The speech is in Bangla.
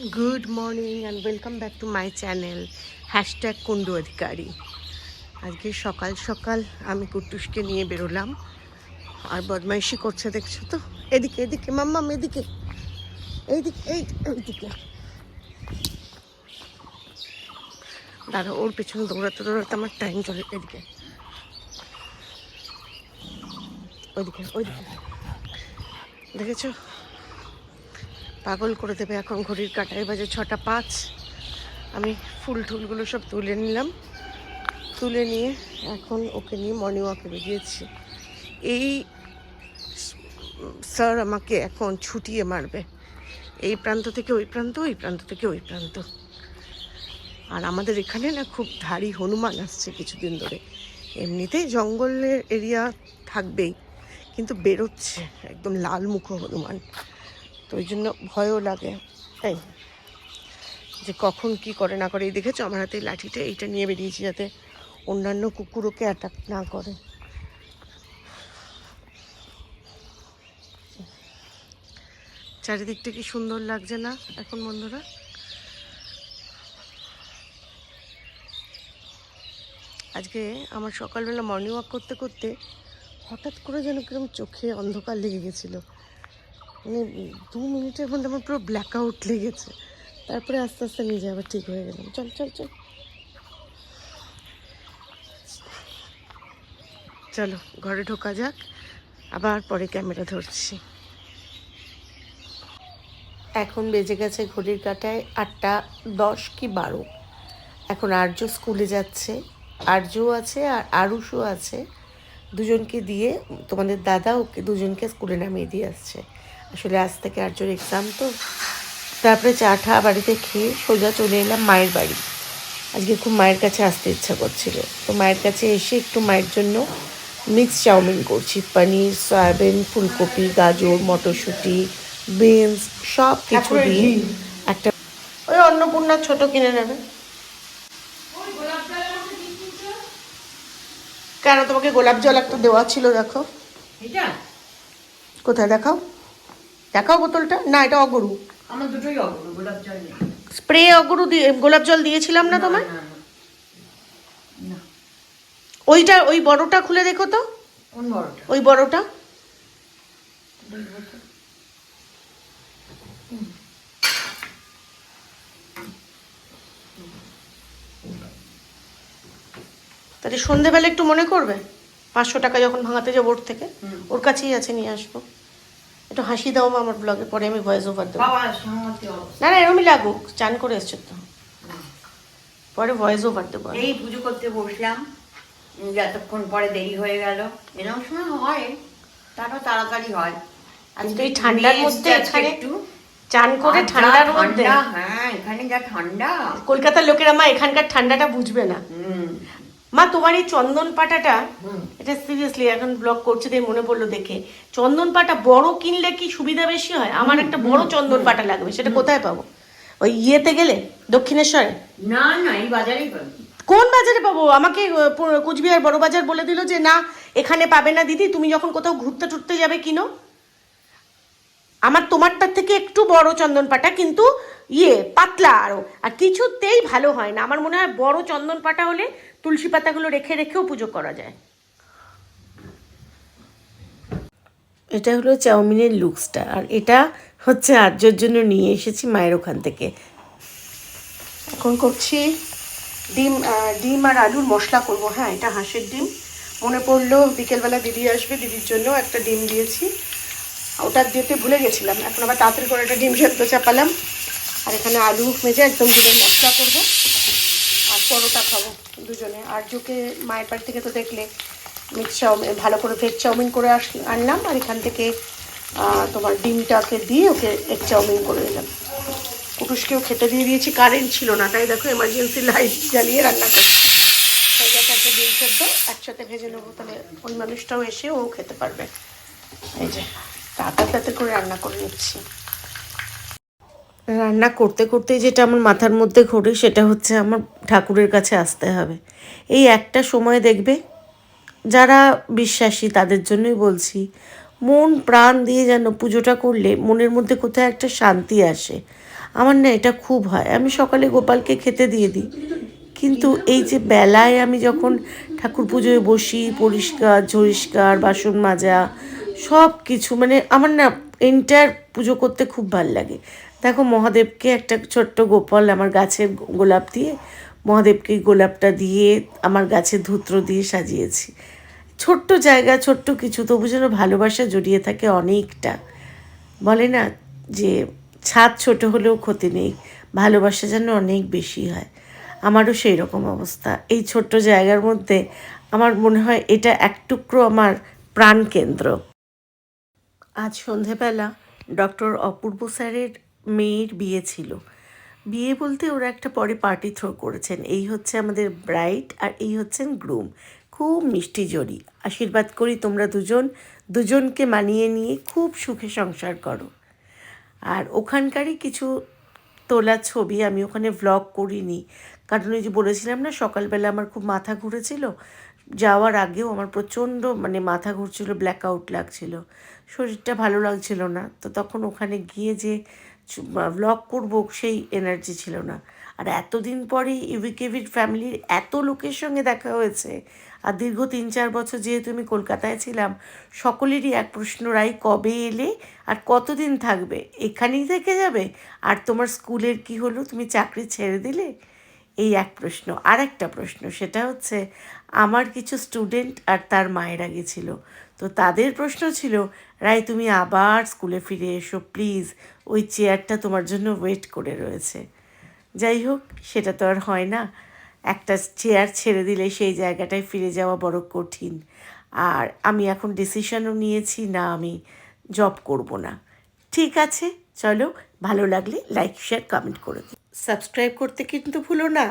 Good morning and welcome back to my channel hashtag Kundu Adhikari আজকে সকাল সকাল আমি কুট্টুসকে নিয়ে বেরোলাম। আর বদমাইশি করছে, দেখছ তো? এদিকে এদিকে মাম্মাম এদিকে। এইদিকে, এই, এইদিকে। দাঁড়া ওর পেছনে দৌড়াতে দৌড়াতে আমার টাইম চলে, এদিকে। ওইদিকে ওইদিকে। দেখেছ? পাগল করে দেবে এখন ঘড়ির কাটায়। বাজে ছটা পাঁচ। আমি ফুল টুলগুলো সব তুলে নিলাম। তুলে নিয়ে এখন ওকে নিয়ে মর্নিং ওয়াকে বেরিয়েছি। এই স্যার আমাকে এখন ছুটিয়ে মারবে। এই প্রান্ত থেকে ওই প্রান্ত ওই প্রান্ত থেকে ওই প্রান্ত। আর আমাদের এখানে না খুব ধাড়ি হনুমান আসছে কিছুদিন ধরে। এমনিতেই জঙ্গলের এরিয়া থাকবেই, কিন্তু বেরোচ্ছে। একদম লাল মুখ হনুমান। তো ওই জন্য ভয়ও লাগে এই যে কখন কি করে না করে, এই দেখেছ আমার হাতে লাঠিটা? এইটা নিয়ে বেরিয়েছি যাতে অন্যান্য কুকুরকে অ্যাটাক না করে। চারিদিকটা কি সুন্দর লাগছে না এখন বন্ধুরা? আজকে আমার সকালবেলা মর্নিং ওয়াক করতে করতে হঠাৎ করে যেন কীরকম চোখে অন্ধকার লেগে গেছিল। মানে দু মিনিটের মধ্যে আমার পুরো ব্ল্যাক আউট লেগেছে। তারপরে আস্তে আস্তে নিজে আবার ঠিক হয়ে গেলাম। চল চল চল। চলো, ঘরে ঢোকা যাক। আবার পরে ক্যামেরা ধরছি। এখন বেজে গেছে ঘড়ির কাটায় আটটা দশ কি বারো। এখন আর্য স্কুলে যাচ্ছে। আর্যও আছে আর আরুষও আছে। দুজনকে দিয়ে তোমাদের দাদা ওকে দুজনকে স্কুলে নামিয়ে দিয়ে আসছে। আসলে আজ থেকে আর্যর এক্সাম তো। তারপরে চা ঠা বাড়িতে খেয়ে সোজা চলে এলাম মায়ের বাড়ি। আজকে খুব মায়ের কাছে আসতে ইচ্ছা করছিল। তো মায়ের কাছে এসে একটু মায়ের জন্য মিক্স চাউমিন করছি। পনির সয়াবিন ফুলকপি গাজর মটরশুঁটি বিনস সব কিছু দিয়ে একটা ওই অন্নপূর্ণা ছোট কিনে নেবে। কেন তোমাকে গোলাপ জল একটা দেওয়া ছিল দেখো। কোথায় দেখাও? দেখাও বোতলটা। না এটা অগরু। আমার দুটোই অগুলো গোলাপ জল স্প্রে অগরু দিয়ে গোলাপ জল দিয়েছিলাম না তোমায়। ওইটা ওই বড়টা খুলে দেখো তো। ওই বড়টা। তাহলে সন্ধেবেলা একটু মনে করবে? পাঁচশো টাকা যখন ভাঙাতে যাব ওর থেকে ওর কাছেই আছে নিয়ে আসব। একটু হাসি দাও মা আমার ব্লগে পরে আমি ভয়েস ওভার দেবো। না না এরমই লাগুক চান করে এসছো তো। পরে ভয়েস ওভার দেবো এই পুজো করতে বসলাম যতক্ষণ পরে দেরি হয়ে গেল। এরকম সময় হয় তারও তাড়াতাড়ি হয়। কিন্তু এই ঠান্ডার মধ্যে এখানে একটু। চান করে ঠান্ডার মধ্যে? ঠান্ডা, হ্যাঁ এখানে যা ঠান্ডা। কলকাতার লোকেরা মা এখানকার ঠান্ডাটা বুঝবে না। মা তোমার এই চন্দন পাটাটা এটা সিরিয়াসলি এখন ব্লগ করছে তাই মনে পড়ল দেখে। চন্দন পাটা বড় কিনলে কি সুবিধা বেশি হয়? আমার একটা বড় চন্দন পাটা লাগবে সেটা কোথায় পাবো? ওই ইয়েতে গেলে? দক্ষিণেশ্বরে? না না এই বাজারেই পাবি। কোন বাজারে পাবো? আমাকে কুচবিহার বড় বাজার বলে দিল যে না এখানে পাবে না দিদি তুমি যখন কোথাও ঘুরতে টুরতে যাবে কিনো। আমার তোমারটার থেকে একটু বড় চন্দন পাটা কিন্তু ইয়ে পাতলা আরও। আর কিছুতেই ভালো হয় না। আমার মনে হয় বড় চন্দন পাটা হলে তুলসী পাতাগুলো রেখে রেখেও পুজো করা যায়। এটা হলো চাউমিনের লুকসটা আর এটা হচ্ছে আর্যর জন্য নিয়ে এসেছি মায়ের ওখান থেকে। এখন করছি ডিম ডিম আর আলুর মশলা করব। হ্যাঁ এটা হাঁসের ডিম। মনে পড়ল বিকেলবেলা দিদি আসবে দিদির জন্য একটা ডিম দিয়েছি। ওটা দিতে ভুলে গেছিলাম। এখন আবার তাড়াতাড়ি করে একটা ডিম সেদ্ধ চাপালাম। আর এখানে আলু মেজে একদম ডিমের মশলা করব। পরোটা খাব দুজনে। আর যোকে মায়ের বাড়ি থেকে তো দেখলে মিক্স চাউমিন ভালো করে ভেজ চাউমিন করে আস আনলাম, আর এখান থেকে তোমার ডিমটাকে দিয়ে ওকে এক চাউমিন করে দিলাম। কুটুসকেও খেতে দিয়ে দিয়েছি কারেন্ট ছিল না, তাই দেখো এমার্জেন্সি লাইট জ্বালিয়ে রান্না করছি। হয়ে গেছে একটা ডিম সেদ্ধ একসাথে ভেজে নেব, তাহলে ওই মানুষটাও এসে ও খেতে পারবে। এই যে, তাড়াতাড়ি তাড়াতাড়ি করে রান্না করে নিচ্ছি। রান্না করতে করতে যেটা আমার মাথার মধ্যে ঘোরে সেটা হচ্ছে আমার ঠাকুরের কাছে আসতে হবে। এই একটা সময় দেখবে যারা বিশ্বাসী তাদের জন্যই বলছি, মন প্রাণ দিয়ে যেন পুজোটা করলে মনের মধ্যে কোথাও একটা শান্তি আসে। আমার না এটা খুব হয়। আমি সকালে গোপালকে খেতে দিয়ে দিই। কিন্তু এই যে বেলায় আমি যখন ঠাকুর পুজোয় বসি, পরিষ্কার, ঝরিষ্কার, বাসন মাজা সব কিছু মানে আমার না এন্টার পুজো করতে খুব ভালো লাগে। দেখো মহাদেবকে একটা ছোট্ট গোপাল আমার গাছের গোলাপ দিয়ে মহাদেবকে গোলাপটা দিয়ে আমার গাছের ধূত্র দিয়ে সাজিয়েছি। ছোট্ট জায়গা, ছোট্ট কিছু, তবু যেন ভালোবাসা জড়িয়ে থাকে অনেকটা। বলে না যে, ছাদ ছোট হলেও ক্ষতি নেই, ভালোবাসা যেন অনেক বেশি হয়। আমারও সেই রকম অবস্থা। এই ছোট্ট জায়গার মধ্যে আমার মনে হয় এটা এক টুকরো আমার প্রাণকেন্দ্র। আজ সন্ধেবেলা ডক্টর অপূর্ব স্যারের মেয়ের বিয়ে ছিল। বিয়ে বলতে ওরা একটা পরে পার্টি থ্রো করেছেন। এই হচ্ছে আমাদের ব্রাইট আর এই হচ্ছেন গ্রুম খুব মিষ্টি জড়ি আশীর্বাদ করি তোমরা দুজন, দুজনকে মানিয়ে নিয়ে খুব সুখে সংসার করো। আর ওখানকারই কিছু তোলা ছবি আমি ওখানে ভ্লগ করিনি। কারণ ওই যে বলেছিলাম না, সকালবেলা আমার খুব মাথা ঘুরেছিল। যাওয়ার আগেও আমার প্রচণ্ড মানে মাথা ঘুরছিল ব্ল্যাক আউট লাগছিল। শরীরটা ভালো লাগছিল না। তো তখন ওখানে গিয়ে যে ভ্লগ করব সেই এনার্জি ছিল না। আর এতদিন পরে ইউবিকেভির ফ্যামিলির এত লোকের সঙ্গে দেখা হয়েছে। আর দীর্ঘ তিন চার বছর যেহেতু আমি কলকাতায় ছিলাম, সকলেরই এক প্রশ্ন রাই কবে এলে আর কতদিন থাকবে? এখানেই থেকে যাবে? আর তোমার স্কুলের কি হলো? তুমি চাকরি ছেড়ে দিলে? এই এক প্রশ্ন। আর একটা প্রশ্ন, সেটা হচ্ছে, আমার কিছু স্টুডেন্ট আর তার মায়েরা গেছিল তো তাদের প্রশ্ন ছিল রায় তুমি আবার স্কুলে ফিরে এসো প্লিজ ওই চেয়ারটা তোমার জন্য ওয়েট করে রয়েছে। যাই হোক, সেটা তো আর হয় না। একটা চেয়ার ছেড়ে দিলে সেই জায়গাটায় ফিরে যাওয়া বড় কঠিন। আর আমি এখন ডিসিশনও নিয়েছি, না আমি জব করব না। ঠিক আছে? চলো ভালো লাগলে লাইক শেয়ার কমেন্ট করে দিও। সাবস্ক্রাইব করতে কিন্তু ভুলো না।